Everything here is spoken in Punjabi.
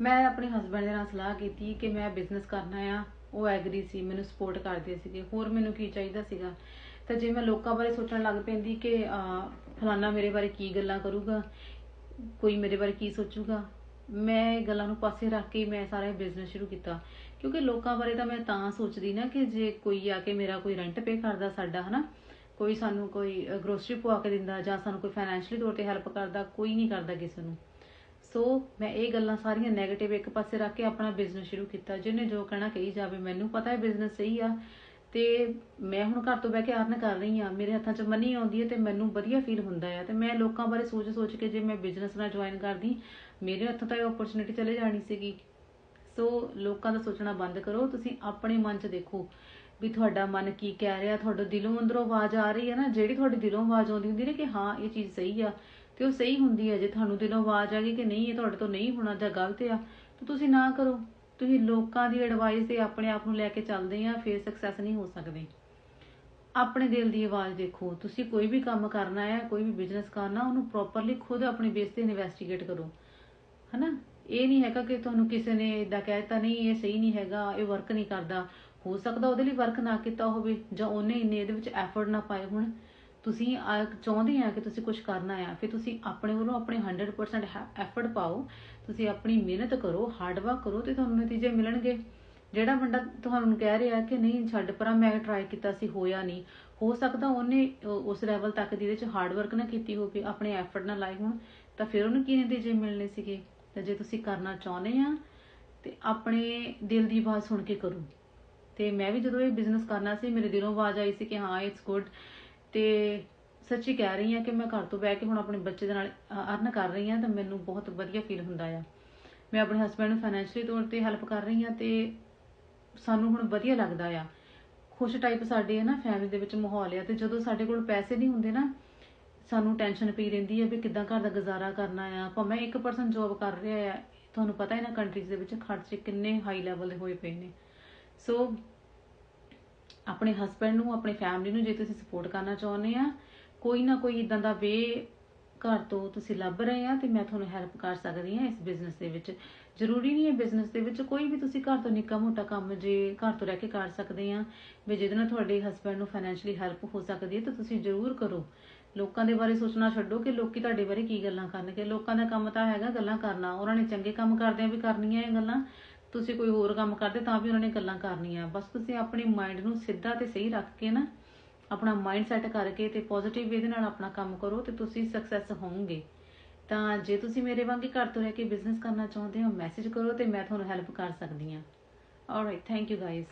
ਮੈਂ ਆਪਣੇ ਹਸਬੰਡ ਦੇ ਨਾਲ ਸਲਾਹ ਕੀਤੀ ਕਿ ਮੈਂ ਬਿਜ਼ਨਸ ਕਰਨਾ ਆ। ਉਹ ਐਗਰੀ ਸੀ ਮੈਨੂੰ ਸਪੋਰਟ ਕਰਦੇ ਸੀਗੇ। ਹੋਰ ਮੈਨੂੰ ਕੀ ਚਾਹੀਦਾ ਸੀਗਾ? ਤਾਂ ਜੇ ਮੈਂ ਲੋਕਾਂ ਬਾਰੇ ਸੋਚਣ ਲੱਗ ਪੈਂਦੀ ਕਿ ਅਹ, ਮੇਰੇ ਬਾਰੇ ਕੀ ਗੱਲਾਂ ਕਰੂਗਾ? ਕੋਈ ਮੇਰੇ ਬਾਰੇ ਕੀ ਸੋਚੂਗਾ? ਮੈਂ ਇਹ ਗੱਲਾਂ ਨੂੰ ਪਾਸੇ ਰੱਖ ਕੇ ਮੈਂ ਸਾਰਾ ਬਿਜ਼ਨਸ ਸ਼ੁਰੂ ਕੀਤਾ। ਕਿਉਂਕਿ ਲੋਕਾਂ ਬਾਰੇ ਤਾਂ ਮੈਂ ਤਾਂ ਸੋਚਦੀ ਨਾ ਕਿ ਜੇ ਕੋਈ ਆ ਕੇ ਮੇਰਾ ਕੋਈ ਰੈਂਟ ਪੇ ਕਰਦਾ ਸਾਡਾ ਹਨਾ? ਕੋਈ ਸਾਨੂੰ ਕੋਈ ਗਰੋਸਰੀ ਪਵਾ ਕੇ ਦਿੰਦਾ ਜਾਂ ਸਾਨੂੰ ਕੋਈ ਫਾਈਨੈਂਸ਼ੀਅਲੀ ਤੌਰ ਤੇ ਹੈਲਪ ਕਰਦਾ ਕੋਈ ਨਹੀਂ ਕਰਦਾ ਕਿਸੇ ਨੂੰ। ਸੋ ਮੈਂ ਇਹ ਗੱਲਾਂ ਸਾਰੀਆਂ 네ਗੇਟਿਵ ਇੱਕ ਪਾਸੇ ਰੱਖ ਕੇ ਆਪਣਾ ਬਿਜ਼ਨਸ ਸ਼ੁਰੂ ਕੀਤਾ, ਜਿਹਨੇ ਜੋ ਕਹਿਣਾ ਕਹੀ ਜਾਵੇ, ਮੈਨੂੰ ਪਤਾ ਹੈ ਬਿਜ਼ਨਸ ਸਹੀ ਆ। ਤੇ ਮੈਂ ਹੁਣ ਘਰ ਤੋਂ ਬਹਿ ਕੇ ਅਰਨ ਕਰ ਰਹੀ ਆ ਮੇਰੇ ਹੱਥਾਂ 'ਚ ਮਨੀ ਆਉਂਦੀ ਹੈ ਤੇ ਮੈਨੂੰ ਵਧੀਆ ਫੀਲ ਹੁੰਦਾ ਆ। ਤੇ ਮੈਂ ਲੋਕਾਂ ਬਾਰੇ ਸੋਚ ਸੋਚ ਕੇ ਜੇ ਮੈਂ ਬਿਜ਼ਨਸ ਨਾਲ ਜੁਆਇਨ ਕਰਦੀ, ਮੇਰੇ ਹੱਥੋਂ ਤਾਂ ਇਹ ਓਪਰਚੁਨਿਟੀ ਚਲੇ ਜਾਣੀ ਸੀਗੀ। ਸੋ ਲੋਕਾਂ ਦਾ ਸੋਚਣਾ ਬੰਦ ਕਰੋ, ਤੁਸੀਂ ਆਪਣੇ ਮਨ 'ਚ ਦੇਖੋ ਵੀ ਤੁਹਾਡਾ ਮਨ ਕੀ ਕਹਿ ਰਿਹਾ, ਤੁਹਾਡੇ ਦਿਲੋਂ ਅੰਦਰੋਂ ਆਵਾਜ਼ ਆ ਰਹੀ ਹੈ ਨਾ, ਜਿਹੜੀ ਤੁਹਾਡੀ ਦਿਲੋਂ ਆਵਾਜ਼ ਆਉਂਦੀ ਹੁੰਦੀ ਨੇ ਕਿ ਹਾਂ, ਇਹ ਚੀਜ਼ ਸਹੀ ਆ। ਤੇ ਉਹ ਸਹੀ ਹੁੰਦੀ ਹੈ, ਜੇ ਤੁਹਾਨੂੰ ਦਿਲੋਂ ਆਵਾਜ਼ ਆ ਗਈ ਕਿ ਨਹੀਂ, ਇਹ ਤੁਹਾਡੇ ਤੋਂ ਨਹੀਂ ਹੋਣਾ ਜਾਂ ਗਲਤ ਆ, ਤਾਂ ਤੁਸੀਂ ਨਾ ਕਰੋ। ਤੁਸੀਂ ਲੋਕਾਂ ਦੀ ਐਡਵਾਈਸ ਤੇ ਆਪਣੇ ਆਪ ਨੂੰ ਲੈ ਕੇ ਚੱਲਦੇ ਆ, ਫਿਰ ਸਕਸੈਸ ਨਹੀਂ ਹੋ ਸਕਦੇ। ਆਪਣੇ ਦਿਲ ਦੀ ਆਵਾਜ਼ ਦੇਖੋ, ਤੁਸੀਂ ਕੋਈ ਵੀ ਕੰਮ ਕਰਨਾ ਹੈ ਕੋਈ ਵੀ ਬਿਜ਼ਨਸ ਕਰਨਾ, ਉਹਨੂੰ ਪ੍ਰੋਪਰਲੀ ਖੁਦ ਆਪਣੀ ਬੇਸ ਤੇ ਇਨਵੈਸਟੀਗੇਟ ਕਰੋ। ਹਨਾ? ਇਹ ਨਹੀਂ ਹੈਗਾ ਕਿ ਤੁਹਾਨੂੰ ਕਿਸੇ ਨੇ ਇਦਾਂ ਕਹਿ ਦਿੱਤਾ, ਨਹੀਂ, ਇਹ ਸਹੀ ਨਹੀਂ ਹੈਗਾ, ਇਹ ਵਰਕ ਨਹੀਂ ਕਰਦਾ। ਹੋ ਸਕਦਾ ਉਹਦੇ ਲਈ ਵਰਕ ਨਾ ਕੀਤਾ ਹੋਵੇ, ਜਾਂ ਉਹਨੇ ਇੰਨੇ ਇਹਦੇ ਵਿੱਚ ਐਫਰਟ ਨਾ ਪਾਏ ਹੋਣ। ਤੁਸੀਂ ਚਾਹੁੰਦੇ ਆ ਕਿ ਤੁਸੀਂ ਕੁਝ ਕਰਨਾ ਆ, ਫਿਰ ਤੁਸੀਂ ਆਪਣੇ ਵੱਲੋਂ ਆਪਣੇ 100% ਐਫਰਟ ਪਾਓ। ਤੁਸੀਂ ਆਪਣੀ ਮਿਹਨਤ ਕਰੋ ਹਾਰਡ ਵਰਕ ਕਰੋ ਤੇ ਤੁਹਾਨੂੰ ਨਤੀਜੇ ਮਿਲਣਗੇ। ਜਿਹੜਾ ਬੰਦਾ ਤੁਹਾਨੂੰ ਕਹਿ ਰਿਹਾ ਕਿ ਨਹੀਂ ਛੱਡ ਪਰਾਂ, ਮੈਂ ਟਰਾਈ ਕੀਤਾ ਸੀ, ਹੋਇਆ ਨਹੀਂ। ਹੋ ਸਕਦਾ ਉਹਨੇ ਉਸ ਲੈਵਲ ਤੱਕ ਦੀ ਇਹਦੇ ਹਾਰਡ ਵਰਕ ਨਾ ਕੀਤੀ ਹੋਵੇ, ਆਪਣੇ ਐਫਰਟ ਨਾਲ ਲਾਏ ਹੋਣ, ਤਾਂ ਫਿਰ ਉਹਨੂੰ ਕੀ ਨਤੀਜੇ ਮਿਲਣੇ ਸੀਗੇ? ਤਾਂ ਜੇ ਤੁਸੀਂ ਕਰਨਾ ਚਾਹੁੰਦੇ ਆ, ਤੇ ਆਪਣੇ ਦਿਲ ਦੀ ਆਵਾਜ਼ ਸੁਣ ਕੇ ਕਰੋ। ਤੇ ਮੈਂ ਵੀ ਜਦੋਂ ਇਹ ਬਿਜ਼ਨਸ ਕਰਨਾ ਸੀ, ਮੇਰੇ ਦਿਲੋਂ ਆਵਾਜ਼ ਆਈ ਸੀ ਕਿ ਹਾਂ ਇਟਸ ਗੁੱਡ ਤੇ ਸੱਚੀ ਕਹਿ ਰਹੀ ਹਾਂ ਕਿ ਮੈਂ ਘਰ ਤੋਂ ਬਹਿ ਕੇ ਹੁਣ ਆਪਣੇ ਬੱਚੇ ਦੇ ਨਾਲ ਅਰਨ ਕਰ ਰਹੀ ਹਾਂ ਤਾਂ ਮੈਨੂੰ ਬਹੁਤ ਵਧੀਆ ਫੀਲ ਹੁੰਦਾ ਆ। ਮੈਂ ਆਪਣੇ ਹਸਬੰਡ ਨੂੰ ਫਾਈਨੈਂਸ਼ੀਅਲੀ ਤੌਰ ਤੇ ਹੈਲਪ ਕਰ ਰਹੀ ਹਾਂ ਤੇ ਸਾਨੂੰ ਹੁਣ ਵਧੀਆ ਲੱਗਦਾ ਆ। ਖੁਸ਼ ਟਾਈਪ ਸਾਡੇ ਹੈ ਨਾ ਫੈਮਿਲੀ ਦੇ ਵਿੱਚ ਮਾਹੌਲ ਆ ਤੇ ਜਦੋਂ ਸਾਡੇ ਕੋਲ ਪੈਸੇ ਨਹੀਂ ਹੁੰਦੇ ਨਾ, ਸਾਨੂੰ ਟੈਨਸ਼ਨ ਪਈ ਰਹਿੰਦੀ ਹੈ ਵੀ ਕਿੱਦਾਂ ਘਰ ਦਾ ਗੁਜ਼ਾਰਾ ਕਰਨਾ ਆ। ਭਾਵੇਂ ਇੱਕ ਪਰਸਨ ਜੌਬ ਕਰ ਰਿਹਾ ਆ, ਤੁਹਾਨੂੰ ਪਤਾ ਹੈ ਨਾ ਕੰਟਰੀਜ਼ ਦੇ ਵਿੱਚ ਖਰਚੇ ਕਿੰਨੇ ਹਾਈ ਲੈਵਲ ਦੇ ਹੋਏ ਪਏ ਨੇ। ਸੋ ਆਪਣੇ ਹਸਬੰਡ ਨੂੰ, ਆਪਣੇ ਫੈਮਿਲੀ ਨੂੰ ਜੇ ਤੁਸੀਂ ਸਪੋਰਟ ਕਰਨਾ ਚਾਹੁੰਦੇ ਆ, ਕੋਈ ਨਾ ਕੋਈ ਇਦਾਂ ਦਾ ਵੇ ਘਰ ਤੋਂ ਤੁਸੀਂ ਲੱਭ ਰਹੇ ਆ ਤੇ ਮੈਂ ਤੁਹਾਨੂੰ ਹੈਲਪ ਕਰ ਸਕਦੀ ਆ ਇਸ ਬਿਜ਼ਨਸ ਦੇ ਵਿੱਚ। ਜ਼ਰੂਰੀ ਨਹੀਂ ਹੈ ਬਿਜ਼ਨਸ ਦੇ ਵਿੱਚ ਕੋਈ ਵੀ ਤੁਸੀਂ ਘਰ ਤੋਂ ਨਿੱਕਾ ਮੋਟਾ ਕੰਮ ਜੇ ਘਰ ਤੋਂ ਰਹਿ ਕੇ ਕਰ ਸਕਦੇ ਆ, ਵੀ ਜਿਹਦੇ ਨਾਲ ਤੁਹਾਡੇ ਹਸਬੰਡ ਨੂੰ ਫਾਈਨੈਂਸ਼ੀਅਲੀ ਹੈਲਪ ਹੋ ਸਕਦੀ ਹੈ, ਤਾਂ ਤੁਸੀਂ ਜ਼ਰੂਰ ਕਰੋ। ਲੋਕਾਂ ਦੇ ਬਾਰੇ ਸੋਚਣਾ ਛੱਡੋ ਕਿ ਲੋਕੀ ਤੁਹਾਡੇ ਬਾਰੇ ਕੀ ਗੱਲਾਂ ਕਰਨਗੇ। ਲੋਕਾਂ ਦਾ ਕੰਮ ਤਾਂ ਹੈਗਾ ਗੱਲਾਂ ਕਰਨਾ। ਉਹਨਾਂ ਨੇ ਚੰਗੇ ਕੰਮ ਕਰਦਿਆਂ ਵੀ ਕਰਨੀਆਂ ਇਹ ਗੱਲਾਂ। ਤੁਸੀਂ ਕੋਈ ਹੋਰ ਕੰਮ ਕਰਦੇ ਤਾਂ ਵੀ ਉਹਨਾਂ ਨੇ ਗੱਲਾਂ ਕਰਨੀਆਂ। ਬਸ ਤੁਸੀਂ ਆਪਣੇ ਮਾਈਂਡ ਨੂੰ ਸਿੱਧਾ ਤੇ ਸਹੀ ਰੱਖ ਕੇ ਨਾ ਆਪਣਾ ਮਾਈਂਡ ਸੈੱਟ ਕਰਕੇ ਤੇ ਪੋਜ਼ਿਟਿਵ ਵੇ ਦੇ ਨਾਲ ਆਪਣਾ ਕੰਮ ਕਰੋ ਤੇ ਤੁਸੀਂ ਸਕਸੈਸ ਹੋਵੋਗੇ। ਤਾਂ ਜੇ ਤੁਸੀਂ ਮੇਰੇ ਵਾਂਗੇ ਘਰ ਤੋਂ ਰਹਿ ਕੇ ਬਿਜ਼ਨਸ ਕਰਨਾ ਚਾਹੁੰਦੇ ਹੋ ਮੈਸੇਜ ਕਰੋ ਤੇ ਮੈਂ ਤੁਹਾਨੂੰ ਹੈਲਪ ਕਰ ਸਕਦੀ ਹਾਂ। All right thank you guys